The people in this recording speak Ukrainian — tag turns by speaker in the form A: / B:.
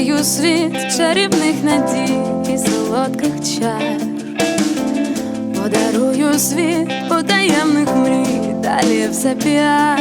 A: Мрію світ чарівних надій і солодких чар. Подарую світ потаємних мрій, далі все піар.